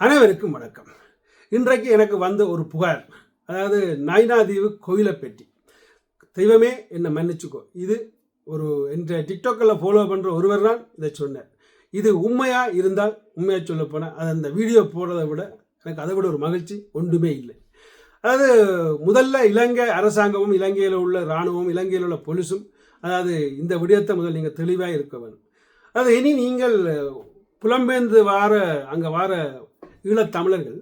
அனைவருக்கும் வணக்கம். இன்றைக்கு எனக்கு வந்த ஒரு புகார் அதாவது நைனாதீவு கோயிலை தெய்வமே என்னை மன்னிச்சுக்கோ. இது ஒரு என்ற டிக்டாக்கில் ஃபாலோ பண்ணுற ஒருவர் தான் இதை சொன்னார். இது உண்மையாக இருந்தால் உண்மையாக சொல்ல போனால் அது அந்த வீடியோ போடுறதை விட எனக்கு அதை விட ஒரு மகிழ்ச்சி ஒன்றுமே இல்லை. அதாவது முதல்ல இலங்கை அரசாங்கமும் இலங்கையில் உள்ள இராணுவம் இலங்கையில் உள்ள பொலிஸும் அதாவது இந்த விடயத்தை முதல் நீங்கள் தெளிவாக இருக்க வேணும் அது இனி நீங்கள் புலம்பெயர்ந்து வார அங்கே வார ஈழத்தமிழர்கள்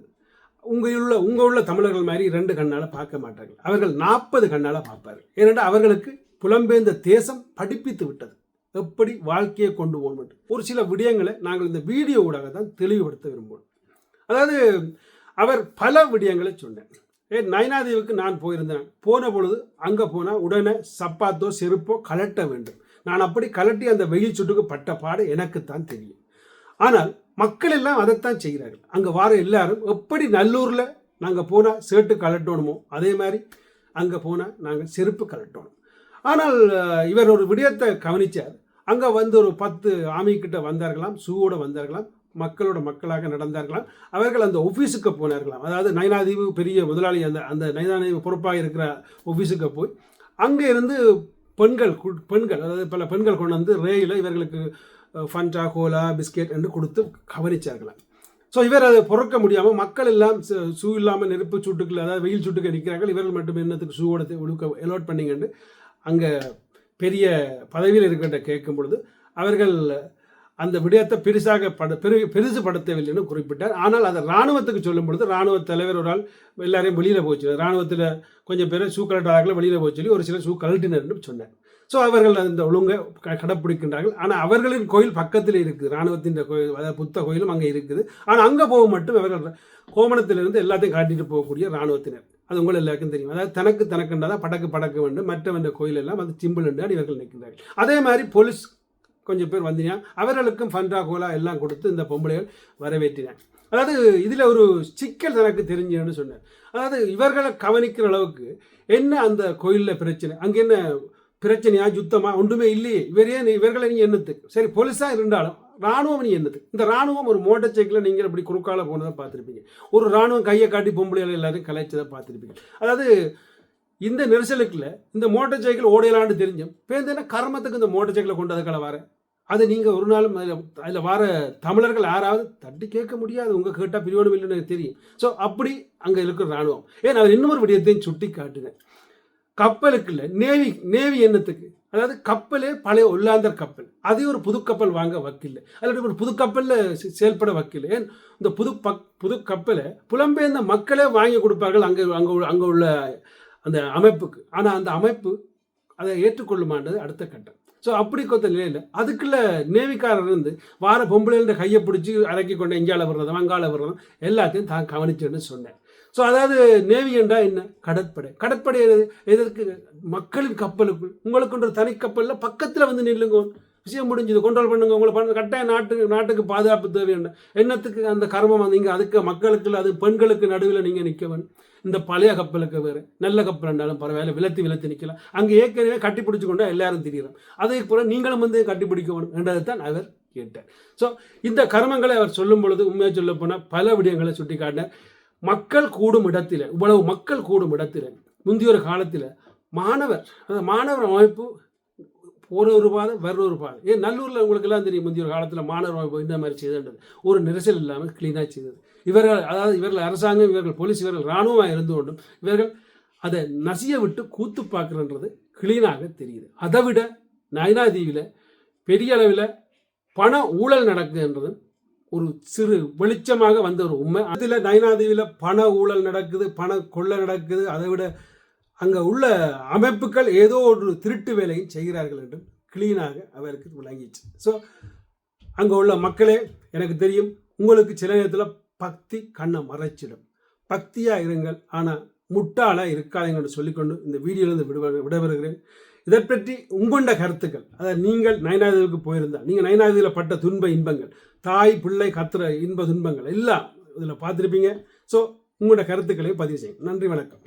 உங்கள் உள்ள உங்கள் உள்ள தமிழர்கள் மாதிரி ரெண்டு கண்ணால் பார்க்க மாட்டார்கள். அவர்கள் நாற்பது கண்ணால் பார்ப்பார்கள். ஏனென்றால் அவர்களுக்கு புலம்பெயர்ந்த தேசம் படிப்பித்து விட்டது. எப்படி வாழ்க்கையை கொண்டு போகணும் ஒரு சில விடயங்களை நாங்கள் இந்த வீடியோ ஊடாக தான் தெளிவுபடுத்த விரும்புவோம் அதாவது அவர் பல விடயங்களை சொன்னேன் ஏ நயனாதேவுக்கு நான் போயிருந்தேன். போன பொழுது அங்கே போனால் உடனே சப்பாத்தோ செருப்போ கலட்ட வேண்டும். நான் அப்படி கலட்டி அந்த வெயில் சுட்டுக்கு பட்ட பாடு எனக்குத்தான் தெரியும். ஆனால் மக்கள் எல்லாம் அதைத்தான் செய்கிறார்கள். அங்கே வார எல்லாரும் எப்படி நல்லூரில் நாங்கள் போனால் சேட்டு கலட்டணுமோ அதே மாதிரி அங்கே போனால் நாங்கள் செருப்பு கலட்டணும். ஆனால் இவர் ஒரு விடயத்தை கவனித்தார் அங்கே வந்து ஒரு பத்து ஆமி வந்தார்களாம் சூவோடு வந்தார்களாம் மக்களோட மக்களாக நடந்தார்களாம். அவர்கள் அந்த ஆஃபீஸுக்கு போனார்களாம். அதாவது நயனாதீவு பெரிய முதலாளி அந்த அந்த நயனாதீவு பொறுப்பாக இருக்கிற ஆஃபீஸுக்கு போய் அங்கே இருந்து பெண்கள் பெண்கள் அதாவது பல பெண்கள் கொண்டு வந்து ரேயில் இவர்களுக்கு ஃபண்டா கோலா பிஸ்கெட் என்று கொடுத்து கவனிச்சார்களாம். ஸோ இவர் அதை பொறுக்க முடியாமல் மக்கள் எல்லாம் ஷூ இல்லாமல் நெருப்பு சூட்டுக்குள்ள அதாவது வெயில் சூட்டுக்கு நிற்கிறார்கள். இவர்கள் மட்டும் என்னத்துக்கு ஷூ எடுத்து உடுக்க எலோட் பண்ணிங்கன்னு அங்கே பெரிய பதவியில் இருக்கின்ற கேட்கும் பொழுது அவர்கள் அந்த விடயத்தை பெருசாக பட பெரு பெருசு படுத்தவில்லைன்னு குறிப்பிட்டார். ஆனால் அதை இராணுவத்துக்கு சொல்லும் பொழுது இராணுவ தலைவர் ஒரு ஆள் எல்லாரையும் வெளியில் போச்சு இராணுவத்தில் கொஞ்சம் பேர் ஷூ கலட்டார்கள் வெளியில் போச்சு சொல்லி ஒரு சிலர் ஷூ கழட்டினர்னு சொன்னார். ஸோ அவர்கள் அந்த ஒழுங்கை க- கடைப்பிடிக்கின்றார்கள். ஆனால் அவர்களின் கோயில் பக்கத்தில் இருக்குது. இராணுவத்தின் கோயில் அதாவது புத்த கோயிலும் அங்கே இருக்குது. ஆனால் அங்கே போக மட்டும் அவர்கள் கோமணத்திலிருந்து எல்லாத்தையும் காட்டிட்டு போகக்கூடிய இராணுவத்தினர். அது உங்கள் எல்லாருக்கும் தெரியும். அதாவது தனக்கு தனக்குன்றதா படக்கு படக்கு வேண்டும். மற்றவன்ற கோயில் எல்லாம் அது சிம்பிள் என்று இவர்கள் நிற்கின்றார்கள். அதே மாதிரி போலீஸ் கொஞ்சம் பேர் வந்தீங்கன்னா அவர்களுக்கும் ஃபண்டா கோலா எல்லாம் கொடுத்து இந்த பொம்பளைகள் வரவேற்றினார். அதாவது இதில் ஒரு சிக்கல் தனக்கு தெரிஞ்சுன்னு சொன்னார். அதாவது இவர்களை கவனிக்கிற அளவுக்கு என்ன அந்த கோயிலில் பிரச்சனை? அங்கே என்ன பிரச்சனையா யுத்தமா ஒன்றுமே இல்லையே. இவரே இவர்களை நீ என்னத்துக்கு சரி போலீஸாக இருந்தாலும் ராணுவம் நீ என்னத்துக்கு இந்த ராணுவம் ஒரு மோட்டர் சைக்கிளில் நீங்கள் இப்படி குறுக்கால போனதை பார்த்துருப்பீங்க. ஒரு ராணுவம் கையை காட்டி பொம்பளைகள் எல்லாரும் கலைச்சதை பார்த்துருப்பீங்க. அதாவது இந்த நெரிசலுக்குள்ள இந்த மோட்டார் சைக்கிள் ஓடையலான்னு தெரிஞ்சும் பேருந்தேன்னா கர்மத்துக்கு இந்த மோட்டார் சைக்கிளை கொண்டு அதுக்களை வர? அது நீங்கள் ஒரு நாளும் அதில் அதில் வர தமிழர்கள் யாராவது தட்டி கேட்க முடியாது. உங்கள் கேட்டால் பிரியோடு இல்லைன்னு எனக்கு தெரியும். ஸோ அப்படி அங்கே இருக்கிற ராணுவம் ஏன் அவர் இன்னொரு விடயத்தையும் சுட்டி காட்டுங்க கப்பலுக்கு இல்லை நேவி நேவி என்னத்துக்கு அதாவது கப்பலே பழைய ஒல்லாந்தர் கப்பல். அதே ஒரு புது கப்பல் வாங்க வக்கில்லை. அல்லது ஒரு புது கப்பலில் செயல்பட வக்கில்லை. ஏன்? இந்த புது பக் புது கப்பலை புலம்பெயர்ந்த மக்களே வாங்கி கொடுப்பார்கள் அங்கே அங்கே அங்கே உள்ள அந்த அமைப்புக்கு. ஆனால் அந்த அமைப்பு அதை ஏற்றுக்கொள்ளுமான்றது அடுத்த கட்டம். ஸோ அப்படி கொத்த நிலையில் அதுக்குள்ள நேவிக்காரர் இருந்து வார பொம்பளைன்ற கையை பிடிச்சி இறக்கி கொண்டு எங்கால வர்றதும் அங்கால வர்றதும் எல்லாத்தையும் தான் கவனிச்சேன்னு சொன்னேன். ஸோ அதாவது நேவி என்றால் என்ன? கடற்படை. கடற்படை எதற்கு? மக்களின் கப்பலுக்குள். உங்களுக்குன்ற தனி கப்பலில் பக்கத்தில் வந்து நில்லுங்க. விஷயம் முடிஞ்சது. கண்ட்ரோல் பண்ணுங்க. உங்களை பண்ண கட்டாய நாட்டுக்கு நாட்டுக்கு பாதுகாப்பு தேவையான என்னத்துக்கு அந்த கர்மம் வந்தீங்க அதுக்கு மக்களுக்கு அது பெண்களுக்கு நடுவில் நீங்கள் நிற்க இந்த பழைய கப்பலுக்கு வேறு. நல்ல கப்பல் இருந்தாலும் பரவாயில்ல விலத்தி விலத்தி நிற்கலாம் அங்கே ஏற்கனவே கட்டி பிடிச்சு கொண்டா எல்லாரும் தெரியும் அதே போல் நீங்களும் வந்து கட்டி பிடிக்கணும் என்றதை தான் அவர் கேட்டார். ஸோ இந்த கர்மங்களை அவர் சொல்லும் பொழுது உண்மையாக சொல்ல போனால் பல விடயங்களை சுட்டி காட்டினார் மக்கள் கூடும் இடத்தில் இவ்வளவு மக்கள் கூடும் இடத்தில் முந்தைய ஒரு காலத்தில் மாணவர் அந்த மாணவர் அமைப்பு ஒரு ஒரு பாதை வேற ஒரு பாதை. ஏன் நல்லூரில் உங்களுக்கெல்லாம் தெரியும் முந்தைய ஒரு காலத்தில் மாணவர் அமைப்பு இந்த மாதிரி செய்ததுன்றது ஒரு நெரிசல் இல்லாமல் க்ளீனாக செய்தது. இவர்கள் அதாவது இவர்கள் அரசாங்கம் இவர்கள் போலீஸ் இவர்கள் இராணுவமாக இருந்து கொண்டும் இவர்கள் அதை நசிய விட்டு கூத்து பார்க்குறன்றது க்ளீனாக தெரியுது. அதை விட நயனாதீவில் பெரிய அளவில் பண ஊழல் நடக்குதுன்றதும் ஒரு சிறு வெளிச்சமாக வந்த ஒரு உண்மை. அதில் நயனாதீவில் பண ஊழல் நடக்குது பண கொள்ளை நடக்குது. அதை விட அங்கே உள்ள அமைப்புகள் ஏதோ ஒரு திருட்டு வேலையும் செய்கிறார்கள் என்றும் கிளீனாக அவருக்கு விளங்கிச்சு. ஸோ அங்கே உள்ள மக்களே எனக்கு தெரியும் உங்களுக்கு சில நேரத்தில் பக்தி கண்ணை மறைச்சிடும். பக்தியாக இருங்கள் ஆனால் முட்டாளாக இருக்காதுங்கன்னு சொல்லிக்கொண்டு இந்த வீடியோலேருந்து விடுவ விடைபெறுகிறேன். இதை பற்றி உங்கொண்ட கருத்துக்கள். அதாவது நீங்கள் நயனாதேவிக்கு போயிருந்தால் நீங்கள் நயனாதியில் பட்ட துன்ப இன்பங்கள் தாய் பிள்ளை கத்துற இன்ப துன்பங்கள் எல்லாம் இதில் பார்த்துருப்பீங்க. ஸோ உங்களோட கருத்துக்களை பதிவு செய்யும் நன்றி வணக்கம்.